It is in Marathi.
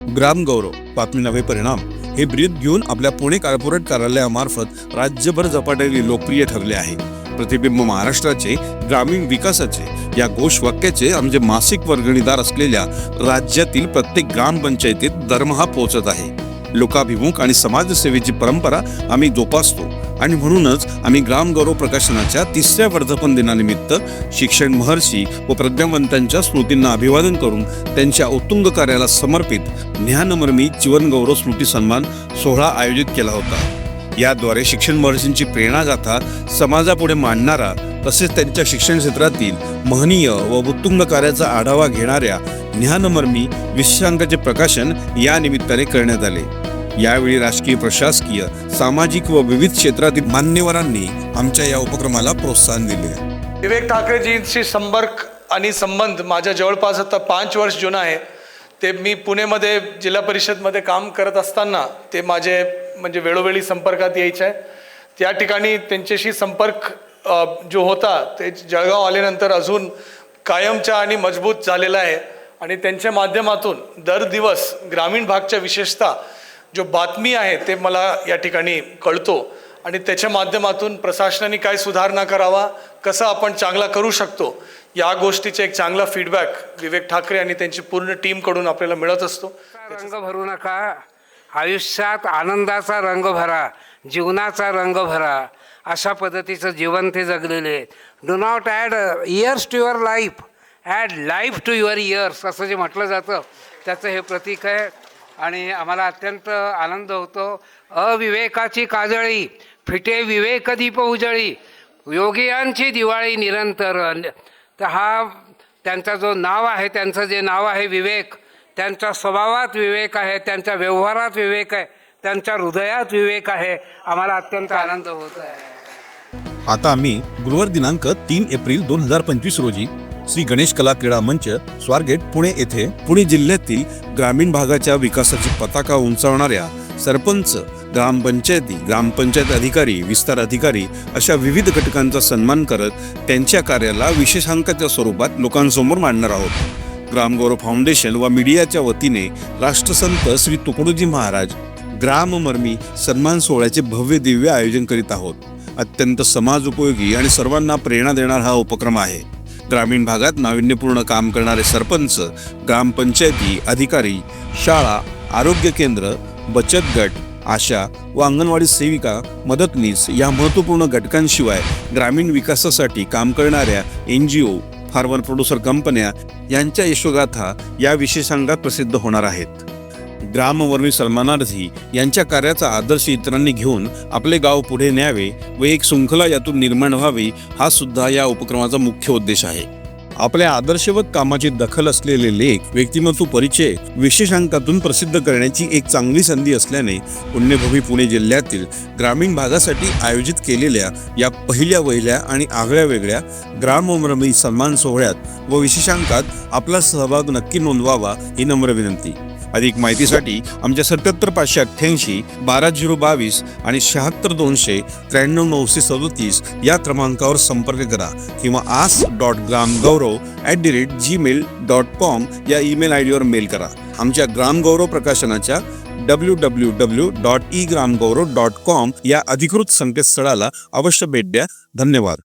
ग्रामगौरव बातमी नवे परिणाम. हे ब्रीद घेऊन आपल्या पुणे कॉर्पोरेट कार्यालयामार्फत राज्यभर झपाट्याने लोकप्रिय ठरले आहे. प्रतिबिंब महाराष्ट्राचे ग्रामीण विकासाचे या घोषवाक्याचे आमचे मासिक वर्गणीदार असलेल्या राज्यातील प्रत्येक ग्रामपंचायतीत दरमहा पोहोचत आहे. लोकाभिमुख आणि समाजसेवेची परंपरा आम्ही जोपासतो. आणि म्हणूनच आम्ही ग्रामगौरव प्रकाशनाच्या तिसऱ्या वर्धापन दिनानिमित्त शिक्षण महर्षी व प्रज्ञावंतांच्या स्मृतींना अभिवादन करून त्यांच्या उत्तुंग कार्याला समर्पित ज्ञानमर्मी जीवनगौरव स्मृती सन्मान सोहळा आयोजित केला होता. याद्वारे शिक्षण महर्षींची प्रेरणागाथा समाजापुढे मांडणारा तसेच त्यांच्या शिक्षण क्षेत्रातील महनीय व उत्तुंग कार्याचा आढावा घेणाऱ्या ज्ञानमर्मी विषयांकाचे प्रकाशन या निमित्ताने करण्यात आले. यावेळी राजकीय प्रशासकीय सामाजिक व विविध क्षेत्रातील मान्यवरांनी आमच्या या उपक्रमाला प्रोत्साहन दिले. विवेक ठाकरेजींशी संपर्क आणि संबंध माझ्या जवळपास आता पाच वर्ष जुना आहे. ते मी पुणेमध्ये जिल्हा परिषदमध्ये काम करत असताना ते माझे म्हणजे वेळोवेळी संपर्कात यायचे. आहे त्या ठिकाणी त्यांच्याशी संपर्क जो होता ते जळगाव आल्यानंतर अजून कायमचा आणि मजबूत झालेला आहे. आणि त्यांच्या माध्यमातून दर दिवस ग्रामीण भागच्या विशेषतः जो बातमी आहे ते मला या ठिकाणी कळतो. आणि त्याच्या माध्यमातून प्रशासनाने काय सुधारणा करावा कसं आपण चांगला करू शकतो या गोष्टीचा एक चांगला फीडबॅक विवेक ठाकरे आणि त्यांची पूर्ण टीमकडून आपल्याला मिळत असतो. रंग भरू नका. आयुष्यात आनंदाचा रंग भरा जीवनाचा रंग भरा. अशा पद्धतीचं जीवन ते जगलेले आहेत. Do not add years to your life add life to your years असं जे म्हटलं जातं त्याचं हे प्रतीक आहे. आणि आम्हाला अत्यंत आनंद होतो. अविवेकाची काजळी फिटे विवेक दीप उजळी योगियांची दिवाळी निरंतर. तर हा त्यांचा जो नाव आहे त्यांचं जे नाव आहे विवेक त्यांच्या स्वभावात विवेक आहे त्यांच्या व्यवहारात विवेक आहे त्यांच्या हृदयात विवेक आहे. आम्हाला अत्यंत आनंद होत आहे आता आम्ही गुरुवार दिनांक तीन एप्रिल दोन हजार पंचवीस रोजी श्री गणेश कला क्रीडा मंच स्वारगेट पुणे येथे पुणे जिल्ह्यातील ग्रामीण भागाच्या विकासाची पताका उंचावणाऱ्या सरपंच ग्रामपंचायती ग्रामपंचायत अधिकारी विस्तार अधिकारी अशा विविध घटकांचा सन्मान करत त्यांच्या कार्याला विशेषांकाच्या स्वरूपात लोकांसमोर मांडणार आहोत. ग्रामगौरव फाउंडेशन व मीडियाच्या वतीने राष्ट्रसंत श्री तुकडोजी महाराज ग्राममर्मी सन्मान सोहळ्याचे भव्य दिव्य आयोजन करीत आहोत. अत्यंत समाज उपयोगी आणि सर्वांना प्रेरणा देणारा हा उपक्रम आहे. ग्रामीण भागात नाविन्यपूर्ण काम करणारे सरपंच ग्रामपंचायती अधिकारी शाळा आरोग्य केंद्र बचत गट आशा व अंगणवाडी सेविका मदतनीस या महत्त्वपूर्ण घटकांशिवाय ग्रामीण विकासासाठी काम करणाऱ्या N G O farmer producer कंपन्या यांच्या यशोगाथा या विशेषांगात प्रसिद्ध होणार आहेत. ग्रामवर्मी सन्मानार्थी यांच्या कार्याचा आदर्श इतरांनी घेऊन आपले गाव पुढे न्यावे व एक शृंखला यातून निर्माण व्हावी हा सुद्धा या उपक्रमाचा मुख्य उद्देश आहे. आपल्या आदर्शवत कामाची दखल असलेले लेख व्यक्तिमत्व परिचय विशेषांकातून प्रसिद्ध करण्याची एक चांगली संधी असल्याने पुण्यभूमी पुणे जिल्ह्यातील ग्रामीण भागासाठी आयोजित केलेल्या या पहिल्या वहिल्या आणि आगळ्या वेगळ्या ग्रामरमी सन्मान सोहळ्यात व विशेषांकात आपला सहभाग नक्की नोंदवावा ही नम्र विनंती. अधिक माहितीसाठी आमच्या सत्याहत्तर पाचशे अठ्ठ्याऐंशी बारा झिरो बावीस आणि शहात्तर दोनशे त्र्याण्णव नऊशे सदोतीस या क्रमांकावर संपर्क करा किंवा आस dot Gram Gaurav at the rate Gmail dot com या ईमेल आय डीवर मेल करा. आमच्या Gramgaurav प्रकाशनाच्या W W W dot e Gram Gaurav dot com या अधिकृत संकेतस्थळाला अवश्य भेट द्या. धन्यवाद.